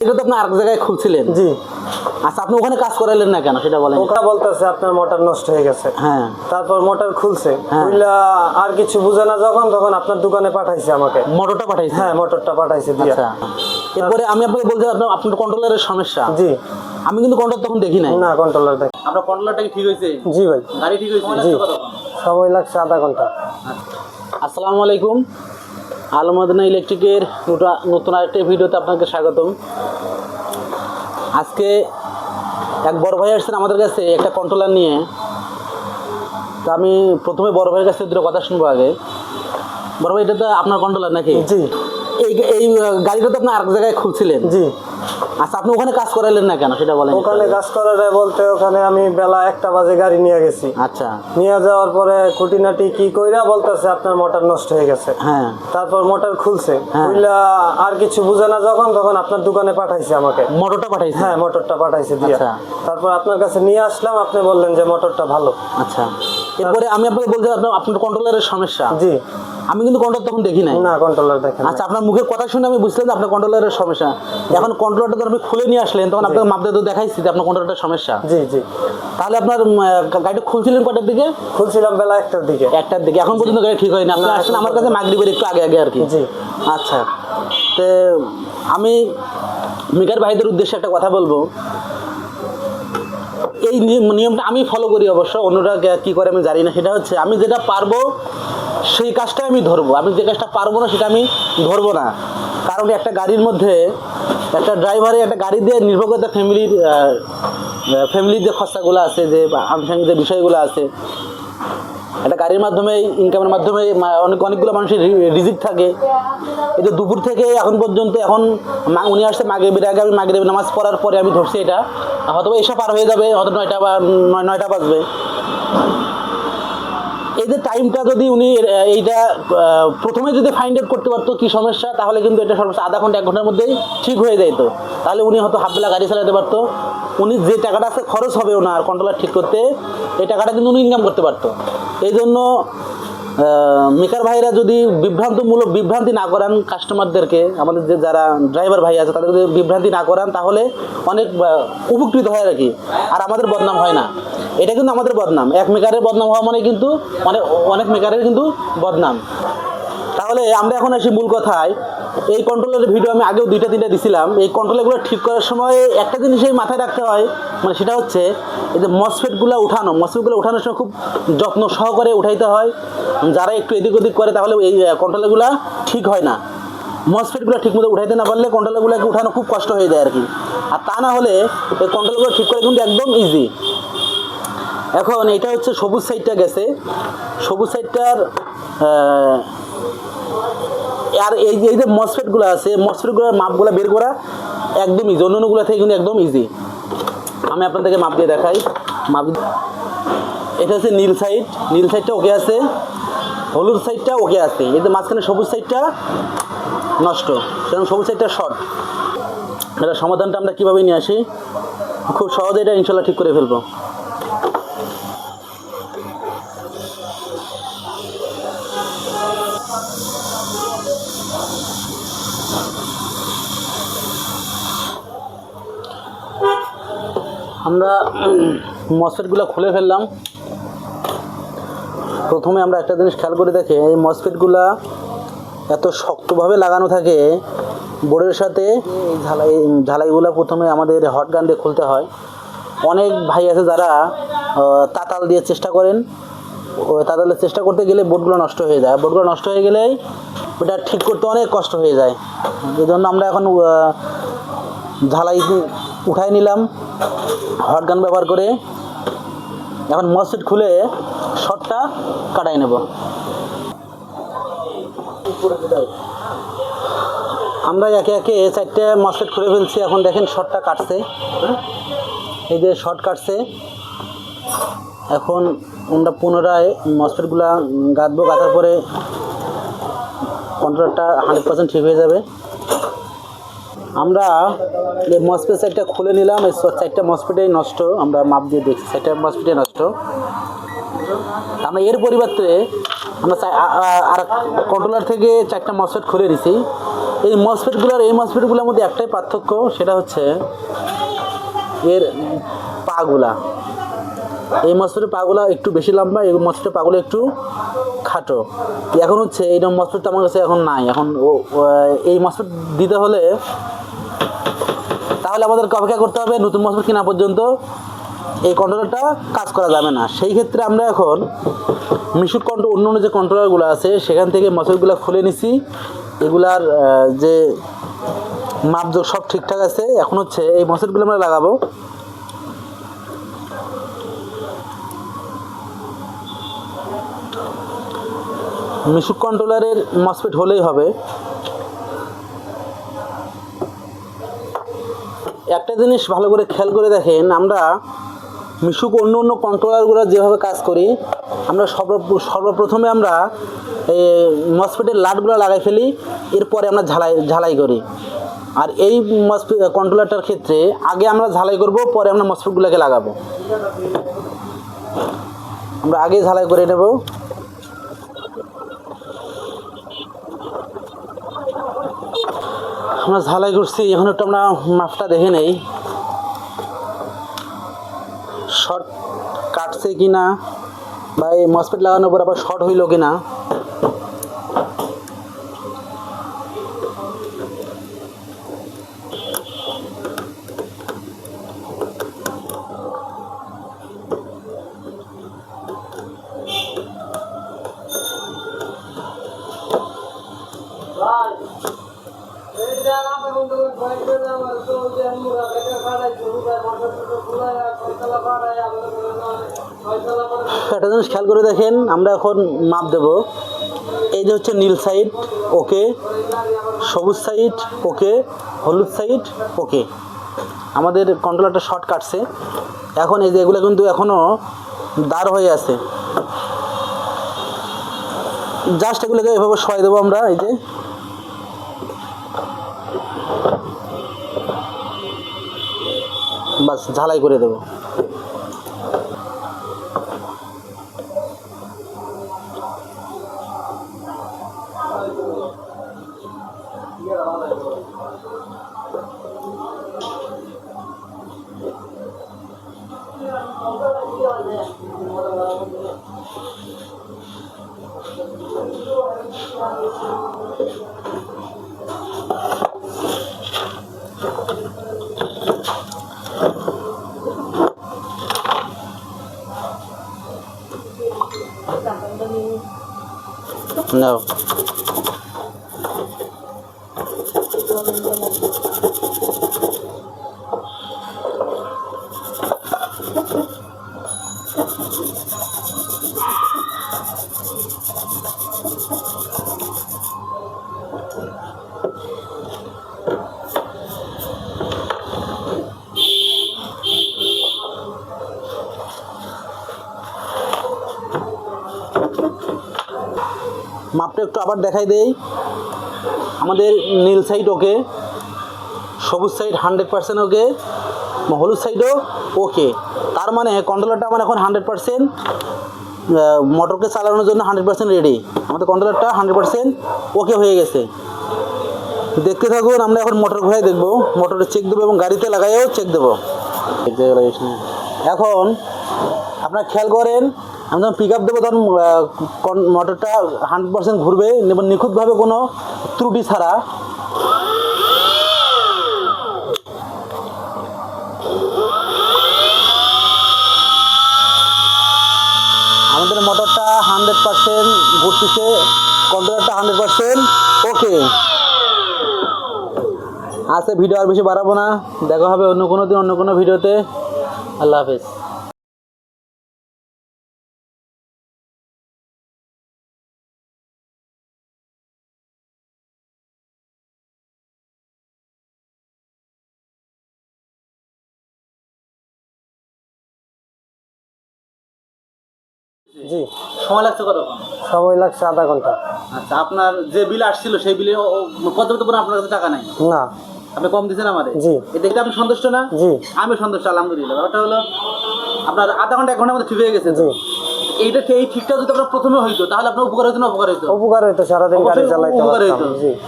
এটা তো আপনি আরেক জায়গায় খুলছিলেন। জি। আচ্ছা আপনি ওখানে কাজ করাইলেন না কেন? সেটা বলেন। ওটা বলতেছে আপনার মোটর নষ্ট হয়ে গেছে। হ্যাঁ। তারপর মোটর খুলছে। হ্যাঁ। খুললা আর কিছু বুঝে না যখন তখন আপনার দোকানে পাঠাইছে আমাকে। মোটরটা পাঠাইছি? হ্যাঁ মোটরটা পাঠাইছে দিয়া। আচ্ছা। এরপরে আমি আপনাকে বলছি আপনার আপনার কন্ট্রোলারের সমস্যা। জি। আমি কিন্তু কন্ট্রোল তখন দেখি নাই। না কন্ট্রোলার দেখ। আপনার কন্ট্রোলারটা কি ঠিক হয়েছে? জি ভাই। গাড়ি ঠিক হয়েছে? জি। সময় লাগছে আধা ঘণ্টা। আসসালামু আলাইকুম। আলমদিনা ইলেকট্রিকের নতুন- নতুন আরেকটি ভিডিওতে আপনাকে স্বাগতম। আজকে এক বড় ভাই আসছেন আমাদের কাছে একটা কন্ট্রোলার নিয়ে। তো আমি প্রথমে বড় ভাইয়ের কাছে দুটো কথা শুনব আগে। বড় ভাই এটা তো আপনার কন্ট্রোলার নাকি? জি। এই এই গাড়িটা তো আপনি আরেক জায়গায় খুলছিলেন। জি। আচ্ছা আপনি ওখানে কাজ করাইলেন না কেন? সেটা বলেন। ওখানে কাজ বলতে ওখানে আমি বেলা একটা বাজে গাড়ি নিয়ে গেছি। আচ্ছা। নিয়ে যাওয়ার পরে খুঁটিনাটি কি কইরা বলতেছে আপনার মোটর নষ্ট হয়ে গেছে। হ্যাঁ। তারপর মোটর খুলছে। হ্যাঁ। খুললা আর কিছু বুঝে না যখন তখন আপনার দোকানে পাঠাইছে আমাকে। মোটরটা পাঠাইছে? হ্যাঁ মোটরটা পাঠাইছে দিয়া। আচ্ছা। তারপর আপনার কাছে নিয়ে আসলাম আপনি বললেন যে মোটরটা ভালো। আচ্ছা। এরপরে আমি আপনাকে বলছি আপনার আপনার কন্ট্রোলারের সমস্যা। জি। আমি কিন্তু কন্ট্রোল তখন দেখি নাই। না কন্ট্রোলার দেখেন আচ্ছা আপনার মুখের কথা শুনে আমি বুঝলাম যে আপনার কন্ট্রোলারের সমস্যা। এখন কন্ট্রোলারটা যখন আপনি খুলে নিয়ে আসলেন তখন আপনাকে মাপতে তো দেখাইছি যে আপনার কন্ট্রোলারটার সমস্যা। জি জি। তাহলে আপনার গাড়িটা খুলছিলেন কটার দিকে? খুলছিলাম বেলা একটার দিকে। একটার দিকে। এখন পর্যন্ত গাড়ি ঠিক হয়নি। আপনি আসছেন আমার কাছে মাগরিবের একটু আগে আগে আর কি। জি। আচ্ছা তো আমি মিকার ভাইদের উদ্দেশ্যে একটা কথা বলব। এই নিয়ম- নিয়মটা আমি ফলো করি অবশ্য অন্যরা কি করে আমি জানি না। সেটা হচ্ছে আমি যেটা পারব সেই কাজটাই আমি ধরবো। আমি যে কাজটা পারব না, সেটা আমি ধরবো না। কারণ একটা গাড়ির মধ্যে একটা ড্রাইভারে একটা গাড়ি দিয়ে নির্ভর করে তার ফ্যামিলির ফ্যামিলির যে খরচাগুলো আছে, যে আনুষঙ্গিক যে বিষয়গুলো আছে, একটা গাড়ির মাধ্যমে ইনকামের মাধ্যমে অনেক, অনেকগুলো মানুষের রিজিক থাকে। এই যে দুপুর থেকে এখন পর্যন্ত, এখন উনি আসছে মাগে বেড়ে আগে, আমি মাগরে নামাজ পড়ার পরে আমি ধরছি এটা। হয়তো এসে পার হয়ে যাবে, হয়তো নয়টা বা, নয়, নয়টা বাজবে। যে টাইমটা যদি উনি এইটা প্রথমে যদি ফাইন্ড আউট করতে পারতো কি সমস্যা, তাহলে কিন্তু এটা সর্বোচ্চ আধা ঘণ্টা, এক ঘণ্টার মধ্যেই ঠিক হয়ে যেত তাহলে উনি হয়তো হাফ বেলা গাড়ি চালাতে পারতো। উনি যে টাকাটা আছে, খরচ হবে ওনার কন্ট্রোলার ঠিক করতে, এই টাকাটা কিন্তু উনি ইনকাম করতে পারতো। এই জন্য মেকার ভাইরা যদি বিভ্রান্তমূলক বিভ্রান্তি না করান কাস্টমারদেরকে আমাদের যে যারা ড্রাইভার ভাই আছে তাদের যদি বিভ্রান্তি না করান, তাহলে অনেক উপকৃত হয় আর কি। আর আমাদের বদনাম হয় না। এটা কিন্তু আমাদের বদনাম। এক মেকারের বদনাম হওয়া মানে কিন্তু অনেক অনেক মেকারের কিন্তু বদনাম। তাহলে আমরা এখন আসি মূল কথায়। এই কন্ট্রোলের ভিডিও আমি আগেও দুইটা, তিনটা দিছিলাম। এই কন্ট্রোলগুলো ঠিক করার সময় একটা জিনিসই মাথায় রাখতে হয় মানে সেটা হচ্ছে এই যে মসফেটগুলো উঠানো। মসফেটগুলো উঠানোর সময় খুব যত্ন সহকারে উঠাইতে হয়। যারা একটু এদিক ওদিক করে তাহলে এই কন্ট্রোলগুলো ঠিক হয় না। মসফেটগুলো ঠিক মতো উঠাইতে না পারলে কন্ট্রোলগুলোকে উঠানো খুব কষ্ট হয়ে যায় আর কি। আর তা না হলে এই কন্ট্রোলগুলো ঠিক করে কিন্তু একদম ইজি এখন এটা হচ্ছে সবুজ সাইডটা গেছে। সবুজ সাইডটার আর এই যে এই যে মসফেটগুলো আছে, মসফেটগুলোর মাপগুলো বের করা একদম ইজি অন্যান্যগুলো থেকে কিন্তু একদম ইজি আমি আপনাদেরকে মাপ দিয়ে দেখাই। মাপ এটা হচ্ছে নীল সাইড নীল সাইডটা ওকে আছে। হলুদ সাইডটা ওকে আছে। যে মাঝখানে সবুজ সাইডটা নষ্ট। সেরকম সবুজ সাইডটা শর্ট এটা সমাধানটা আমরা কীভাবে নিয়ে আসি? খুব সহজে এটা ইনশাল্লাহ ঠিক করে ফেলব। আমরা মসফেটগুলো খুলে ফেললাম। প্রথমে আমরা একটা জিনিস খেয়াল করে দেখে, এই মসফেটগুলা এত শক্তভাবে লাগানো থাকে, বোর্ডের সাথে এই ঝালাই, ঝালাইগুলো প্রথমে আমাদের হট গান দিয়ে খুলতে হয়। অনেক ভাই আছে যারা তাতাল দিয়ে চেষ্টা করেন। তাতালের চেষ্টা করতে গেলে বোর্ডগুলো নষ্ট হয়ে যায়। বোর্ডগুলো নষ্ট হয়ে গেলেই ওটা ঠিক করতে অনেক কষ্ট হয়ে যায়। এই জন্য আমরা এখন ঝালাই উঠাই নিলাম, হট গান ব্যবহার করে। এখন মসজিদ খুলে শটটা কাটাই নেব। আমরা একে একে চারটে মসজিদ খুলে ফেলছি, এখন দেখেন শটটা কাটছে। এই যে শট কাটছে। এখন আমরা পুনরায় মসফেটগুলা গাঁথবো, গাঁথার পরে কন্ট্রোলটা হান্ড্রেড পার্সেন্ট ঠিক হয়ে যাবে। আমরা এই মসপেট সাইডটা খুলে নিলাম, এই সাইডটা মসপেটেই নষ্ট, আমরা মাপ দিয়ে দেখছি সাইডটা মসপেটে নষ্ট। আমরা এর পরিবর্তে আমরা আর কন্ট্রোলার থেকে চারটা মসপেট খুলে নিছি। এই মসফেটগুলোর এই মসফেটগুলোর মধ্যে একটাই পার্থক্য, সেটা হচ্ছে এর পাগুলা। এই মসফেটের পাগুলা একটু বেশি লম্বা, এই মসফেটের পাগুলো একটু খাটো। এখন হচ্ছে, এই মসফেটটা আমার কাছে এখন নাই। এখন এই মসফেট দিতে হলে তাহলে আমাদেরকে অপেক্ষা করতে হবে নতুন মসফেট কেনা পর্যন্ত এই কন্ট্রোলারটা কাজ করা যাবে না। সেই ক্ষেত্রে আমরা এখন মিশুক কন্ট্রোল অন্য অন্য যে কন্ট্রোলারগুলো আছে, সেখান থেকে মসফেটগুলো খুলে নিছি। এগুলার যে মাপজোক সব ঠিকঠাক আছে। এখন হচ্ছে এই মসফেটগুলো আমরা লাগাবো। মিশুক কন্ট্রোলারের মসফেট হলেই হবে। একটা জিনিস ভালো করে খেয়াল করে দেখেন, আমরা মিশুক অন্য অন্য কন্ট্রোলারগুলো যেভাবে কাজ করি, আমরা সর্ব, সর্বপ্রথমে আমরা এই মসফেটের লাটগুলো লাগাই ফেলি, এরপরে আমরা ঝালাই ঝালাই করি। আর এই মসফেট কন্ট্রোলারটার ক্ষেত্রে আগে আমরা ঝালাই করব, পরে আমরা মসফেটগুলোকে লাগাবো। আমরা আগে ঝালাই করে নেব। আমরা ঝালাই করছি, এখন একটু আমরা মাপটা দেখে নেই। শর্ট কাটছে কিনা বা এই মসপেট লাগানোর পর আবার শর্ট হইল কি না একটা জিনিস খেয়াল করে দেখেন, আমরা এখন মাপ দেব। এই যে হচ্ছে নীল সাইড, ওকে। সবুজ সাইড, ওকে। হলুদ সাইড, ওকে। আমাদের কন্ট্রোলারটা শর্ট কাটছে। এখন এই যে এগুলো কিন্তু এখনও দাঁড় হয়ে আছে। জাস্ট এগুলোকে এভাবে সরাই দেবো আমরা, এই যে। বাস, ঝালাই করে দেবো। No. মাপটা একটু আবার দেখাই দেই। আমাদের নীল সাইড ওকে সবুজ সাইড হান্ড্রেড পার্সেন্ট ওকে। হলুদ সাইডও ওকে তার মানে কন্ট্রোলারটা আমার এখন হান্ড্রেড পার্সেন্ট মোটরকে চালানোর জন্য হান্ড্রেড পার্সেন্ট রেডি আমাদের কন্ট্রোলারটা হান্ড্রেড পার্সেন্ট ওকে হয়ে গেছে। দেখতে থাকুন, আমরা এখন মোটর ঘুরাই দেখব। মোটরে চেক দেবো এবং গাড়িতে লাগাইও চেক দেবো। এখন আপনারা খেয়াল করেন, আমি যখন পিক আপ দেবো তখন মোটরটা হান্ড্রেড পার্সেন্ট ঘুরবে, এবং নিখুঁতভাবে কোনো ত্রুটি ছাড়া আমাদের মোটরটা হান্ড্রেড পার্সেন্ট ঘুরতেছে কন্ট্রোলারটা হান্ড্রেড পার্সেন্ট আছে ভিডিও আর বেশি বাড়াবো না। দেখা হবে অন্য কোনো দিন, অন্য কোনো ভিডিওতে। আল্লাহ হাফেজ। জি সময় লাগছে কতক্ষণ? সময় লাগছে আধা ঘণ্টা। আচ্ছা আপনার যে বিল আসছিল সেই বিলে পর্যাপ্ত পরিমাণ আপনার কাছে টাকা নাই? না। আপনি কম দিয়েছেন আমাদের? জি। এতে আপনি সন্তুষ্ট না? জি। আমি সন্তুষ্ট আলহামদুলিল্লাহ। ব্যাপারটা হলো আপনার আধা ঘণ্টা এক ঘণ্টার মধ্যে ঠিক হয়ে গেছে জি। এইটা এই ঠিকটা যদি আপনার প্রথমে হইতো তাহলে আপনার উপকার হইতো না অপকার হইতো? উপকার হইতো সারাদিন গাড়ি চালাইতে উপকার হইতো। জি।